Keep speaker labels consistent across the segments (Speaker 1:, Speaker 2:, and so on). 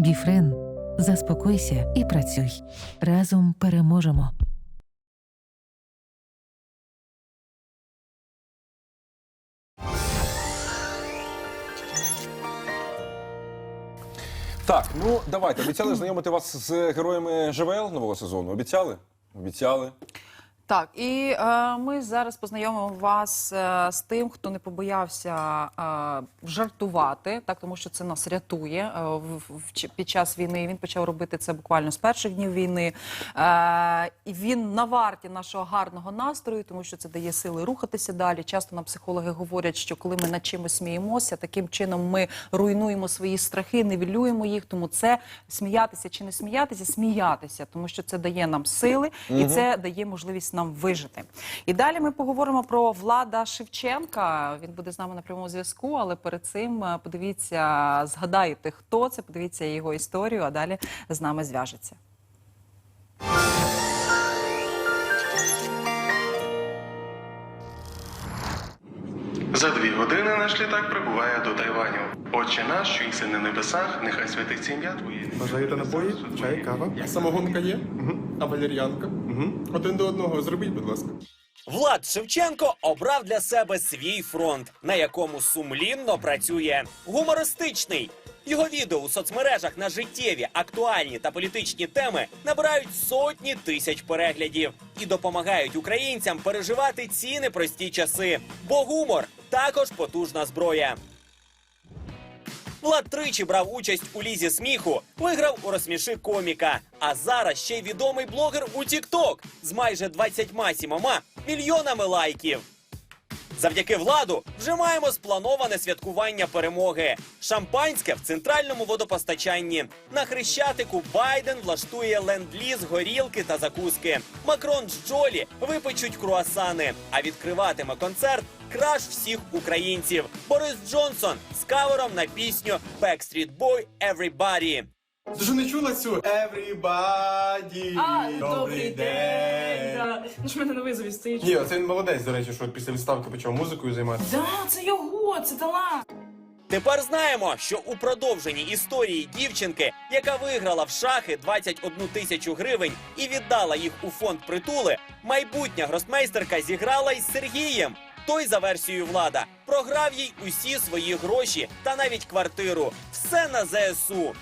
Speaker 1: Біфрен. Заспокойся і працюй. Разом переможемо.
Speaker 2: Так, ну давайте. Обіцяли знайомити вас з героями ЖВЛ нового сезону. Обіцяли? Обіцяли.
Speaker 3: Так, і е, ми зараз познайомимо вас е, з тим, хто не побоявся е, жартувати, так тому що це нас рятує е, в, в- під час війни. Він почав робити це буквально з перших днів війни. Е, і він на варті нашого гарного настрою, тому що це дає сили рухатися далі. Часто нам психологи говорять, що коли ми над чимось сміємося, таким чином ми руйнуємо свої страхи, нивелюємо їх. Тому це сміятися чи не сміятися, сміятися, тому що це дає нам сили і це дає можливість нам вижити. І далі ми поговоримо про Влада Шевченка. Він буде з нами на прямому зв'язку, але перед цим е, подивіться, згадаєте, хто це, подивіться його історію, а далі з нами зв'яжеться.
Speaker 4: За дві години наш літак прибуває до Тайваню. Отче наш, що єси на небесах, нехай святиться ім'я Твоє.
Speaker 5: Бажаєте напої? Чай, кава? Самогонка є? А валер'янка? Угу. Один до одного зробіть, будь ласка.
Speaker 6: Влад Шевченко обрав для себе свій фронт, на якому сумлінно працює. Гумористичний. Його відео у соцмережах на життєві, актуальні та політичні теми набирають сотні тисяч переглядів і допомагають українцям переживати ці непрості часи. Бо гумор також потужна зброя. Влад тричі брав участь у лізі сміху, виграв у розсміши коміка. А зараз ще й відомий блогер у TikTok з майже 27 мільйонами лайків. Завдяки владу вже маємо сплановане святкування перемоги. Шампанське в центральному водопостачанні. На хрещатику Байден влаштує ленд-ліз, горілки та закуски. Макрон з Джолі випечуть круасани. А відкриватиме концерт краш всіх українців. Борис Джонсон з кавером на пісню Backstreet Boy Everybody.
Speaker 5: Ти ж не чула цю? Everybody,
Speaker 7: А, добрий день. Да. Ну ж в мене на визові стоїть.
Speaker 5: Ні, це він молодець, до речі, що після відставки почав музикою займатися.
Speaker 7: Да, це його, це талант.
Speaker 6: Тепер знаємо, що у продовженні історії дівчинки, яка виграла в шахи 21 тисячу гривень і віддала їх у фонд притули, майбутня гросмейстерка зіграла із Сергієм. Той, за версією влада, програв їй усі свої гроші та навіть квартиру. Все на ЗСУ.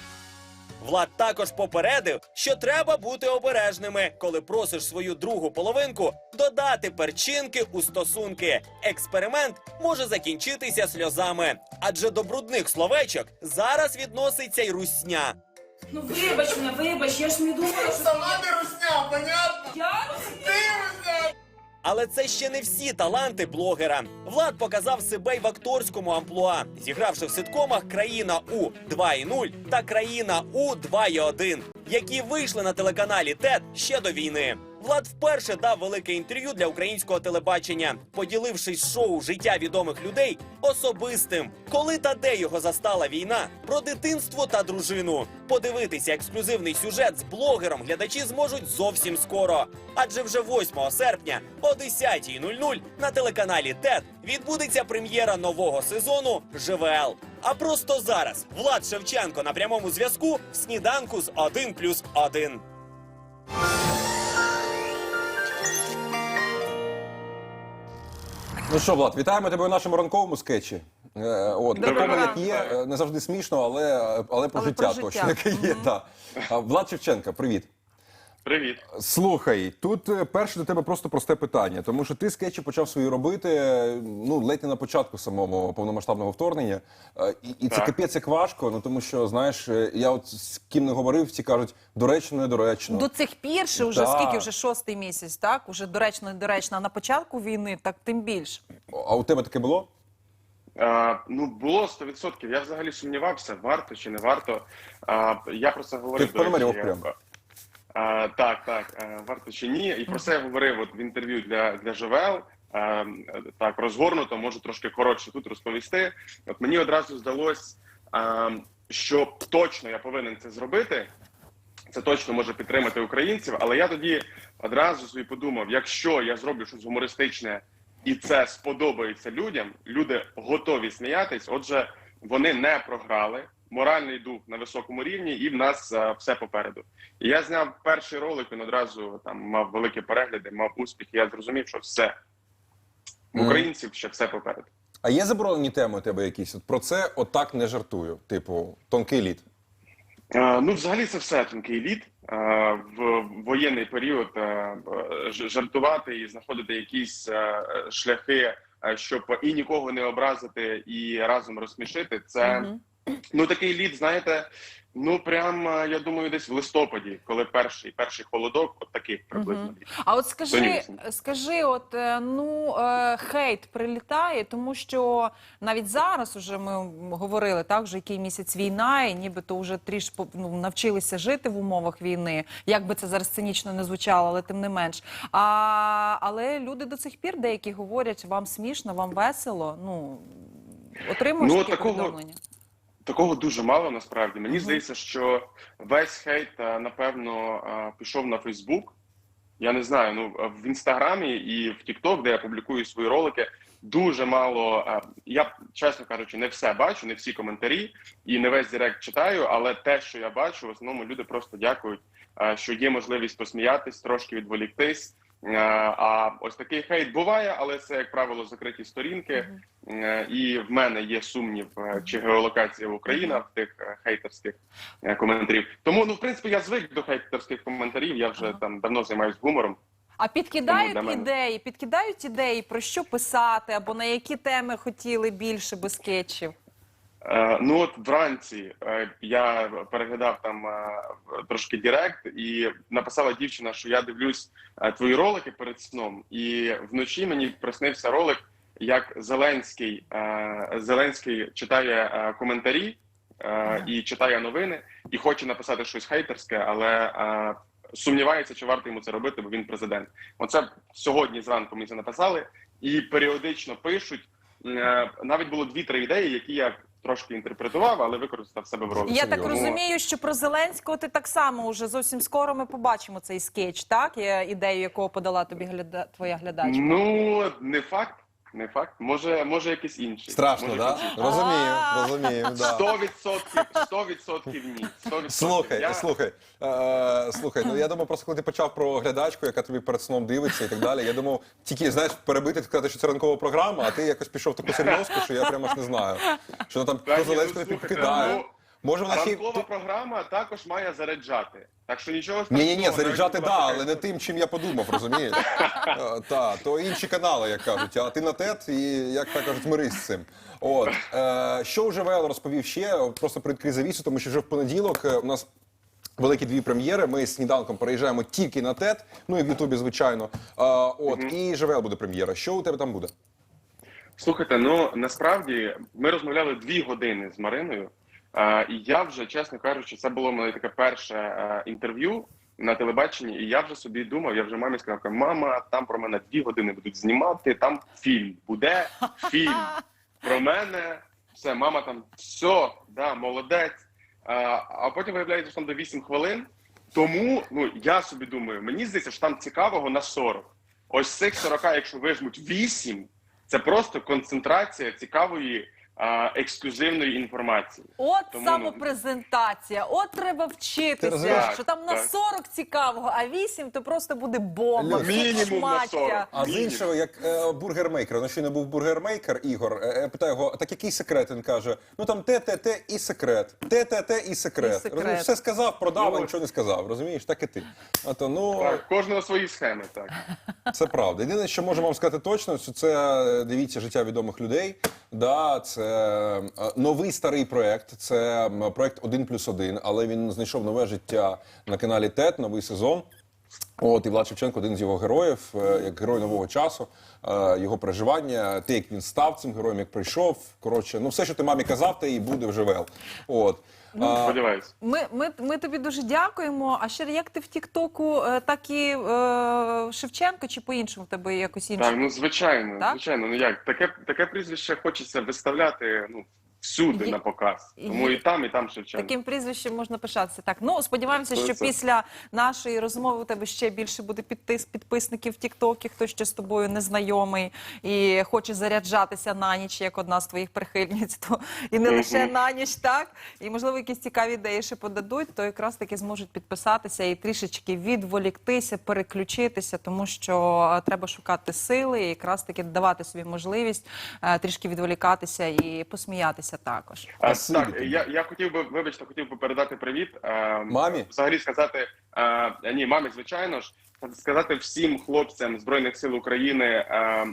Speaker 6: Влад також попередив, що треба бути обережними, коли просиш свою другу половинку додати перчинки у стосунки. Експеримент може закінчитися сльозами, адже до брудних словечок зараз відноситься й русня.
Speaker 7: Ну вибач мене, вибач, я ж не думала, що...
Speaker 5: Сама ти русня, понятно?
Speaker 7: Я
Speaker 6: Але це ще не всі таланти блогера. Влад показав себе й в акторському амплуа, зігравши в ситкомах Країна У 2.0 та Країна У 2.1, які вийшли на телеканалі ТЕД ще до війни. Влад вперше дав велике інтерв'ю для українського телебачення, поділившись шоу життя відомих людей особистим, коли та де його застала війна, про дитинство та дружину. Подивитися ексклюзивний сюжет з блогером глядачі зможуть зовсім скоро. Адже вже 8 серпня о 10.00 на телеканалі ТЕД відбудеться прем'єра нового сезону ЖВЛ. А просто зараз Влад Шевченко на прямому зв'язку в сніданку з 1
Speaker 2: Ну що, Влад, вітаємо тебе у нашому ранковому скетчі. Е, от,
Speaker 3: Доброго
Speaker 2: такому, як
Speaker 3: ранку.
Speaker 2: є, е, не завжди смішно, але, але про
Speaker 3: Але
Speaker 2: життя
Speaker 3: про
Speaker 2: точно
Speaker 3: життя.
Speaker 2: яке є. Да. А, Влад Шевченка, привіт.
Speaker 4: Привіт.
Speaker 2: Слухай, тут е, перше до тебе просто просте питання, тому що ти скетчі почав свої робити е, ну ледь не на початку самого повномасштабного вторгнення. Е, І, і це капець як важко. Ну тому що знаєш, я от з ким не говорив, всі кажуть доречно, недоречно.
Speaker 3: До цих пір, ще вже
Speaker 2: Да.
Speaker 3: скільки вже шостий місяць, так уже доречно, недоречно. А на початку війни так тим більше.
Speaker 2: А у тебе таке було?
Speaker 4: А, ну було 100%. Я взагалі сумнівався, варто чи не варто. А, я про це говорив.
Speaker 2: Ти
Speaker 4: до речі, я-. А, так, так, варто чи ні. І про це я говорив от в інтерв'ю для, для ЖВЛ. А, так, розгорнуто, можу трошки коротше тут розповісти. От мені одразу здалось, а, що точно я повинен це зробити. Це точно може підтримати українців, але я тоді одразу собі подумав: якщо я зроблю щось гумористичне і це сподобається людям, люди готові сміятись. Отже, вони не програли, моральний дух на високому рівні, і в нас е, все попереду. І я зняв перший ролик. Він одразу там мав великі перегляди, мав успіх. І я зрозумів, що все в українців ще все попереду.
Speaker 2: А є заборонені теми у тебе якісь? От про це отак не жартую. Типу, тонкий лід.
Speaker 4: Е, Ну, взагалі, це все тонкий лід. Е, В воєнний період е, е, ж- жартувати і знаходити якісь е, шляхи, е, щоб і нікого не образити, і разом розсмішити. Це
Speaker 3: Мгм.
Speaker 4: Ну такий лід, знаєте. Ну прям е, я думаю, десь в листопаді, коли перший перший холодок, от такий приблизно лід.
Speaker 3: А от скажи, скажи, от е, ну е, хейт прилітає, тому що навіть зараз уже ми говорили так, вже який місяць війна, і нібито вже трішки ну, навчилися жити в умовах війни. Як би це зараз цинічно не звучало, але тим не менш. А але люди до цих пір деякі говорять, вам смішно, вам весело. Ну отримуєш
Speaker 4: Ну,
Speaker 3: таке
Speaker 4: такого-
Speaker 3: повідомлення?
Speaker 4: Такого дуже мало насправді. Мені здається, що весь хейт е, напевно е, пішов на Фейсбук. Я не знаю. Ну е, в інстаграмі і в Тікток, де я публікую свої ролики, дуже мало. Я чесно кажучи, не все бачу, не всі коментарі і не весь директ читаю. Але те, що я бачу, в основному люди просто дякують, що є можливість посміятись, трошки відволіктись. Е, А ось такий хейт буває, але це як правило закриті сторінки. Е, І в мене є сумнів, е, чи геолокація Україна в тих хейтерських коментарів. Тому ну в принципі я звик до хейтерських коментарів. Я вже там давно займаюся гумором.
Speaker 3: А підкидають
Speaker 4: Тому
Speaker 3: ідеї, підкидають ідеї про що писати, або на які теми хотіли більше би скетчів.
Speaker 4: Е, ну от вранці е, я переглядав там е, трошки Дірект, і написала дівчина, що я дивлюсь твої ролики перед сном, і вночі мені приснився ролик, як Зеленський Зеленський читає коментарі і читає новини, і хоче написати щось хейтерське, але сумнівається, чи варто йому це робити, бо він президент. Оце сьогодні зранку мені це написали, і періодично пишуть. Навіть було дві-три ідеї, які я трошки інтерпретував, але використав себе в ролі.
Speaker 3: Я так розумію, що про Зеленського ти так само уже зовсім скоро ми побачимо цей скетч, так? Я ідею, якого подала тобі гляда... твоя глядачка.
Speaker 4: Ну не факт, не факт. Може, може якийсь інший.
Speaker 2: Страшно,
Speaker 4: може,
Speaker 2: так?
Speaker 4: якийсь
Speaker 2: Да? Розумію, розумію. Да.
Speaker 4: Сто відсотків, сто відсотків ні. 100%.
Speaker 2: Слухай,
Speaker 4: Я-
Speaker 2: слухай, е, слухай. Ну я думав, просто коли ти почав про глядачку, яка тобі перед сном дивиться і так далі. Я думав, тільки знаєш, перебити сказати, що це ранкова програма, а ти якось пішов в таку серйозку, що я прямо ж не знаю. Що там
Speaker 4: Та ні, ну,
Speaker 2: Зеленського
Speaker 4: слухайте,
Speaker 2: підкидає.
Speaker 4: ну,
Speaker 2: Може вона ще й-
Speaker 4: Ранкова програма також має заряджати. Так що нічого
Speaker 2: ні, ні, ні,
Speaker 4: страшного,
Speaker 2: заряджати
Speaker 4: навіть
Speaker 2: да, але не тим, чим я подумав, розумієш? Е, Та, то інші канали, як кажуть, а ти на тет і як так кажуть, мирись з цим. От е, що вже Вел розповів ще, просто привідкрий завісу, тому що вже в понеділок е, у нас. Великі дві прем'єри. Ми з сніданком переїжджаємо тільки на ТЕТ, ну і в Ютубі, звичайно. А, от і ЖВЛ буде прем'єра. Що у тебе там буде?
Speaker 4: Слухайте, ну насправді ми розмовляли дві години з Мариною, е, і я вже, чесно кажучи, це було моє таке перше е, інтерв'ю на телебаченні, і я вже собі думав, я вже мамі сказав, мама, там про мене дві години будуть знімати, там фільм буде фільм про мене. Все, мама там все, да, молодець. А, а потім виявляється, що там до 8 хвилин. Тому ну я собі думаю, мені здається, що там цікавого на 40. Ось цих 40, якщо вижмуть 8, це просто концентрація цікавої а, ексклюзивної інформації.
Speaker 3: От
Speaker 4: Тому,
Speaker 3: самопрезентація, от треба вчитися,
Speaker 2: розумієш?
Speaker 3: що там на
Speaker 4: Так.
Speaker 3: 40 цікавого, а 8 то просто буде бомба.
Speaker 2: Люд.
Speaker 4: Мінімум на 40.
Speaker 3: шмаття.
Speaker 2: А з
Speaker 4: Мінімум.
Speaker 2: іншого, як е, бургермейкер, ну щойно був бургермейкер Ігор. Е, я питаю його, так який секрет? Він каже: ну там те, те, те і секрет. Те, те, те і секрет.
Speaker 3: І секрет.
Speaker 2: Розумієш, все сказав, продав, а
Speaker 4: Ну,
Speaker 2: нічого не сказав. Розумієш, так і ти. А то ну
Speaker 4: Так, кожного свої схеми, так.
Speaker 2: це правда. Єдине, що можу вам сказати точно, що це е, дивіться життя відомих людей. Да, це е, новий старий проект. Це проект 1 плюс 1, але він знайшов нове життя на каналі ТЕТ, новий сезон. От і Влад Шевченко один з його героїв, е, як герой нового часу, е, його переживання, те, як він став цим героєм, як прийшов. Коротше, ну все, що ти мамі казав, те і буде вже вел. От. А,
Speaker 4: Сподіваюсь.
Speaker 3: Ми, ми, ми тобі дуже дякуємо. А ще як ти в Тіктоку, е, так і е, Шевченко, чи по-іншому в тебе якось інше?
Speaker 4: Так, ну звичайно,
Speaker 3: Так?
Speaker 4: звичайно. Ну як таке таке прізвище хочеться виставляти ну всюди
Speaker 3: Є-
Speaker 4: на показ. Тому
Speaker 3: є-
Speaker 4: і там, і там Шевченко.
Speaker 3: Таким прізвищем можна пишатися. Так, ну сподіваємося, що
Speaker 4: це-
Speaker 3: після нашої розмови у тебе ще більше буде підтис підписників в Тіктокі, хто ще з тобою не знайомий і хоче заряджатися на ніч, як одна з твоїх прихильниць, то і не
Speaker 4: Мгм.
Speaker 3: лише на ніч, так і можливо якісь цікаві ідеї ще подадуть, то якраз таки зможуть підписатися і трішечки відволіктися, переключитися, тому що е, треба шукати сили і якраз таки давати собі можливість е, трішки відволікатися і посміятися також.
Speaker 4: А, так, я, я хотів би, вибачте, хотів би передати привіт. е,
Speaker 2: Мамі?
Speaker 4: Взагалі сказати, е, ні, мамі, звичайно ж, сказати всім хлопцям Збройних сил України. Е,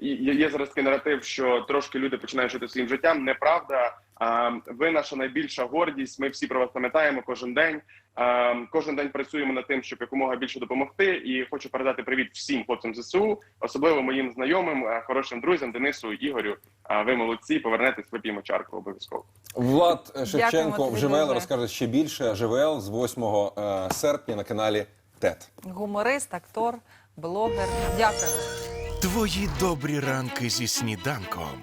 Speaker 4: є є зараз такий наратив, що трошки люди починають жити своїм життям. Неправда. Е, ви наша найбільша гордість. Ми всі про вас пам'ятаємо кожен день. Е, кожен день працюємо над тим, щоб якомога більше допомогти. І хочу передати привіт всім хлопцям ЗСУ, особливо моїм знайомим, е, хорошим друзям Денису Ігорю. Е, ви молодці, повернетесь, вип'ємо чарку обов'язково.
Speaker 2: Влад Шевченко
Speaker 3: тобі
Speaker 2: в ЖВЛ
Speaker 3: дуже.
Speaker 2: розкаже ще більше. ЖВЛ з 8 е, серпня на каналі ТЕТ.
Speaker 3: Гуморист, актор, блогер. Дякую.
Speaker 8: Твої добрі ранки зі сніданком.